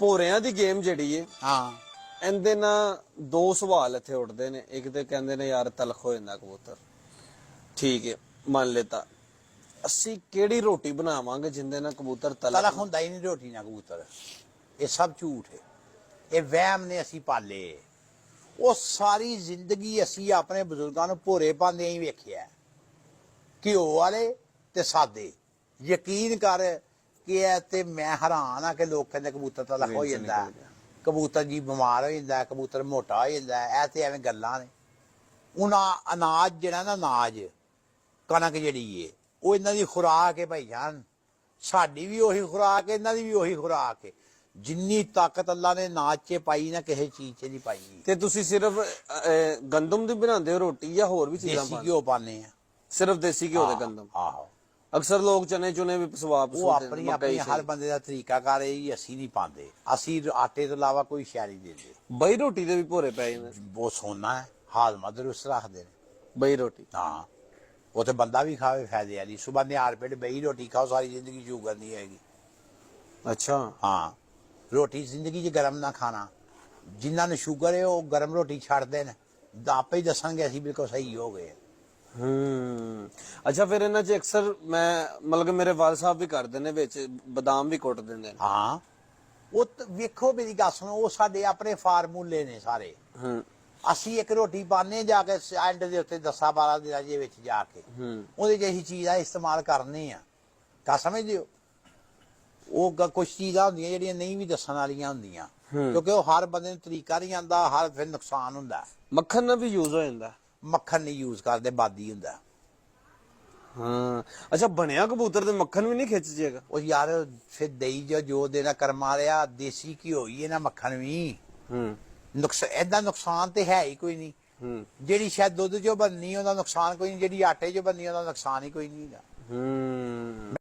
ਭੋਰਿਆਂ ਦੀ game ਜਿਹੜੀ ਏ ਹਾਂ। ਇਹਦੇ ਨਾਲ ਦੋ ਸਵਾਲ ਇੱਥੇ ਉੱਠਦੇ ਨੇ। ਇੱਕ ਤੇ ਕਹਿੰਦੇ ਨੇ ਯਾਰ ਤਲਖ ਹੋ ਜਾਂਦਾ ਕਬੂਤਰ। ਠੀਕ ਹੈ ਮੰਨ ਲੇਤਾ ਅਸੀਂ ਕਿਹੜੀ ਰੋਟੀ ਬਣਾਵਾਂਗੇ ਜਿੰਦੇ ਨਾਲ ਕਬੂਤਰ ਤਲਖ ਤਲਖ ਹੁੰਦਾ? ਹੀ ਨਹੀਂ ਰੋਟੀ ਨਾਲ ਕਬੂਤਰ। ਇਹ ਸਭ ਝੂਠ ਹੈ ਇਹ ਵਹਿਮ ਨੇ ਅਸੀਂ ਪਾਲੇ ਉਹ ਸਾਰੀ ਜ਼ਿੰਦਗੀ ਅਸੀਂ ਆਪਣੇ ਬਜ਼ੁਰਗਾਂ ਨੂੰ ਭੋਰੇ ਪਾਉਂਦੇ ਹੀ ਵੇਖਿਆ। ਘਿਓ ਵਾਲੇ ਤੇ ਸਾਦੇ। ਯਕੀਨ ਕਰ ਕਿ ਇਹ ਤੇ ਮੈਂ ਹੈਰਾਨ ਆ ਕਿ ਲੋਕ ਕਹਿੰਦੇ ਕਬੂਤਰ ਹੋ ਵਿੱਚ ਜਾਂਦਾ। ਹੈ। ਗਿਆ। ਕਬੂਤਰ ਜੀ ਬਿਮਾਰ ਹੋ ਜਾਂਦਾ ਕਬੂਤਰ ਮੋਟਾ ਹੋ ਜਾਂਦਾ ਇਹ ਤੇ ਐਵੇਂ ਗੱਲਾਂ ਨੇ। ਉਹਨਾਂ ਅਨਾਜ ਜਿਹੜਾ ਨਾ ਅਨਾਜ ਕਣਕ ਜਿਹੜੀ ਏ ਉਹ ਇਹਨਾਂ ਦੀ ਖੁਰਾਕ ਹੈ ਭਾਈ ਜਾਨ। ਸਾਡੀ ਵੀ ਉਹੀ ਖੁਰਾਕ ਹੈ ਇਹਨਾਂ ਦੀ ਵੀ ਉਹੀ ਖੁਰਾਕ ਹੈ ਜਿੰਨੀ ਤਾਕਤ ਅੱਲਾ ਨੇ ਨਾਚ 'ਚ ਪਾਈ ਨਾ ਕਿਸੇ ਚੀਜ਼ 'ਚ ਨਹੀਂ ਪਾਈ। ਤੇ ਤੁਸੀਂ ਸਿਰਫ ਗੰਦਮ ਦੀ ਬਣਾਉਂਦੇ ਹੋ ਰੋਟੀ ਜਾਂ ਹੋਰ ਵੀ ਚੀਜ਼ਾਂ ਦੇਸੀ ਪਾਉਂਦੇ ਘਿਓ ਪਾਣੇ ਆ। ਸਿਰਫ ਦੇਸੀ ਘਿਓ ਦੇ ਗੰਦਮ? ਆਹੋ। ਅਕਸਰ ਲੋਕ ਚਨੇ ਚੁਨੇ ਵੀ ਪਸਵਾ ਉਹ ਆਪਣੀ ਆਪਣੀ ਹਰ ਬੰਦੇ ਦਾ ਤਰੀਕਾ ਕਰ ਹੈ ਜੀ ਅਸੀਂ ਨਹੀਂ ਪਾਉਂਦੇ। ਅਸੀਂ ਆਟੇ ਤੋਂ ਇਲਾਵਾ ਕੋਈ ਸ਼ੈ ਨਹੀਂ ਦਿੰਦੇ। ਬਈ ਰੋਟੀ ਦੇ ਵੀ ਭੋਰੇ ਪੈ ਜਾਂਦੇ ਬਹੁਤ ਸੋਨਾ ਹੈ ਹਾਜ਼ਮਾ ਦਰੁਸਤ ਰੱਖਦੇ ਨੇ। ਬਈ ਰੋਟੀ। ਹਾਂ। ਉਹ ਤੇ ਬੰਦਾ ਵੀ ਖਾਵੇ ਫਾਇਦੇ ਵਾਲੀ। ਸਵੇਰ ਨਿਹਾਰ ਪੇਟ ਬਈ ਰੋਟੀ ਖਾਓ ਸਾਰੀ ਜ਼ਿੰਦਗੀ ਸ਼ੂਗਰ ਨਹੀਂ ਹੈਗੀ। ਅੱਛਾ। ਹਾਂ। ਰੋਟੀ ਜ਼ਿੰਦਗੀ 'ਚ ਗਰਮ ਨਾ ਖਾਣਾ। ਜਿਨ੍ਹਾਂ ਨੂੰ ਸ਼ੂਗਰ ਹੈ ਉਹ ਗਰਮ ਰੋਟੀ ਛੱਡਦੇ ਨੇ। ਤਾਂ ਆਪੇ ਹੀ ਦੱਸਾਂਗੇ ਅਸੀਂ ਬਿਲਕੁਲ ਸਹੀ ਹੋ ਗਏ। ਹੂੰ। ਅੱਛਾ ਫਿਰ ਇਹਨਾਂ 'ਚ ਅਕਸਰ ਮੈਂ ਮਤਲਬ ਕਿ ਮੇਰੇ ਵਾਲ ਸਾਹਿਬ ਵੀ ਕਰਦੇ ਨੇ ਵਿੱਚ ਬਦਾਮ ਵੀ ਕੁੱਟ ਦਿੰਦੇ ਨੇ। ਹਾਂ। ਉਹ ਤਾਂ ਵੇਖੋ ਮੇਰੀ ਗੱਲ ਸੁਣੋ ਉਹ ਸਾਡੇ ਆਪਣੇ ਫਾਰਮੂਲੇ ਨੇ ਸਾਰੇ। ਹੂੰ। ਅਸੀਂ ਇੱਕ ਰੋਟੀ ਪਾਣੇ ਜਾ ਕੇ ਐਂਡ ਦੇ ਉੱਤੇ 10 12 ਦਿਨਾਂ ਦੇ ਵਿੱਚ ਜਾ ਕੇ ਹੂੰ। ਉਹਦੇ ਜਿਹੀ ਚੀਜ਼ ਦਾ ਇਸਤੇਮਾਲ ਕਰਨੇ ਆ। ਕਾ ਸਮਝਦੇ ਹੋ? ਉਹ ਗ- ਕੁਛ ਚੀਜ਼ਾਂ ਹੁੰਦੀਆਂ ਜਿਹੜੀਆਂ ਨਹੀਂ ਵੀ ਦੱਸਣ ਵਾਲੀਆਂ ਹੁੰਦੀਆਂ। ਹੂੰ। ਕਿਉਂਕਿ ਉਹ ਹਰ ਬੰਦੇ ਨੂੰ ਤਰੀਕਾ ਨਹੀਂ ਆਂਦਾ ਹਰ ਫਿਰ ਨੁਕਸਾਨ ਹੁੰਦਾ। ਮੱਖਣ ਨਾਲ ਵੀ ਯੂਜ਼ ਹੋ ਜਾਂਦਾ। ਮੱਖਣ ਨਹੀਂ ਯੂਜ਼ ਕਰਦੇ ਬਾਦੀ ਹੁੰਦਾ। ਹਾਂ। ਅੱਛਾ ਬਣਿਆ ਕਬੂਤਰ ਤੇ ਮੱਖਣ ਵੀ ਨਹੀਂ ਖਿੱਚ ਜੇਗਾ ਉਹ ਯਾਰ ਫਿਰ ਦਈ ਜੋ ਜੋ ਦੇਣਾ ਕਰਮਾ ਰਿਆ ਦੇਸੀ ਘਿਓ ਹੀ ਹੈ ਨਾ ਮੱਖਣ ਵੀ। ਹੂੰ। ਨੁਕਸ ਐਦਾ ਨੁਕਸਾਨ ਤੇ ਹੈ ਹੀ ਕੋਈ ਨਹੀਂ। ਹੂੰ। ਜਿਹੜੀ ਸ਼ਾਇਦ ਦੁੱਧ ਚੋਂ ਬੰਨੀ ਉਹਦਾ ਨੁਕਸਾਨ ਕੋਈ ਨਹੀਂ ਜਿਹੜੀ ਆਟੇ ਚੋਂ ਬੰਨੀ ਉਹਦਾ ਨੁਕਸਾਨ ਹੀ ਕੋਈ ਨਹੀਂ ਹੈਗਾ। ਹੂੰ।